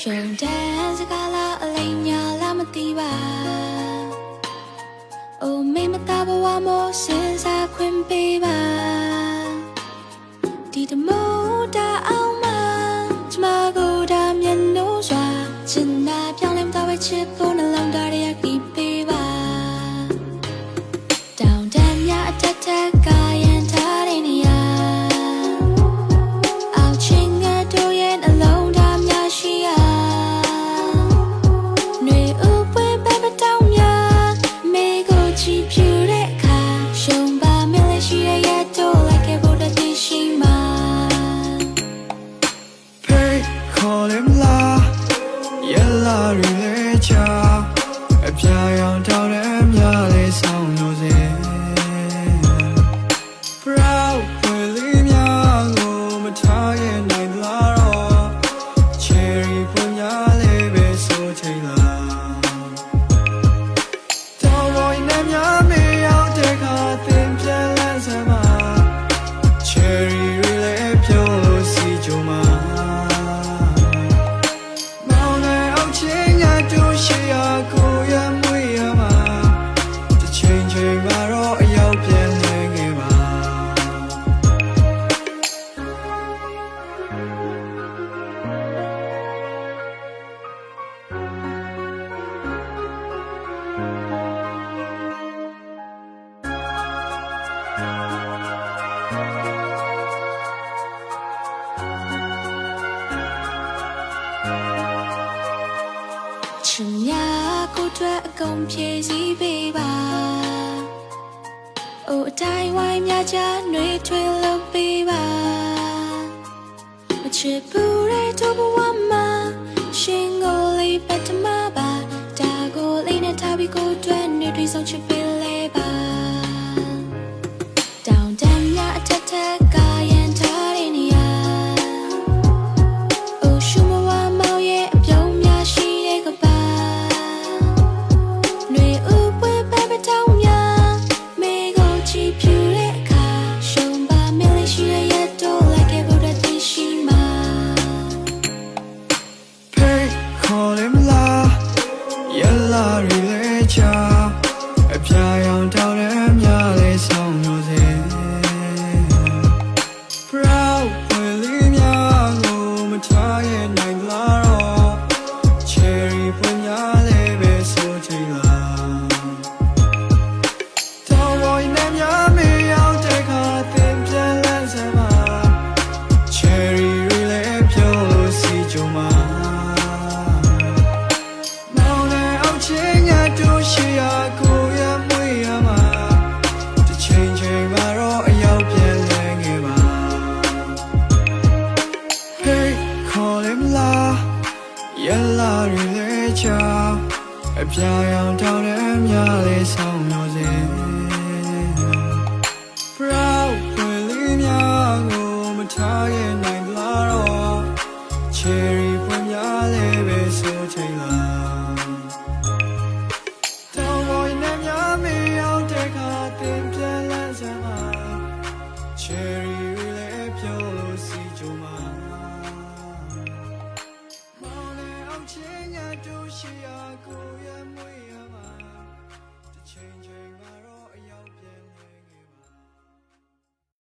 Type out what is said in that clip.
ရှုံတန်းစကားလားအလိမ်ညာလားမသိပါအိုမေမသားဘဝမို့စဉ်းစားခွင့်ပေးပါဒီတမိုးတာအောင်မကျမကိုဒါမျက်နှာစွာချင်နာပြောင်းလဲမသွားပဲချစ်ဖို့နှလုံးသားရကီးပေးပါတောင်တန်းများအထက်ထက် Hey, call him la. Yella relacha. အပြာရောင်တော အတွက်အကုန်ဖြည့်စည်းပေးပါအိုအတိုင်းဝိုင်းများချနှွေထွေးလို့ပေးပါမချစ်ဘူးတဲ့တို့ဘဝမှာရှင်ကိုလေးပတ်တမပါဒါကိုလေးနဲ့ထားပြီးကိုအတွက်နေတွေဆောင်ချစ် future Yella တွေလည်းချာအပြာရောင်တောင်းတဲ့မြလေးဆောင်လို့စေ Proud ဖွယ်လေးများကိုမထားရဲ့နိုင်လားတော့ Cherry ဖွယ်များလေးပဲဆိုချိန်လားတောင်းလို့နေများမေရောက်တဲ့ခါသင်ပြန်လန်းစမ်းပါ Cherry တွေလည်းပြုံး muy, muy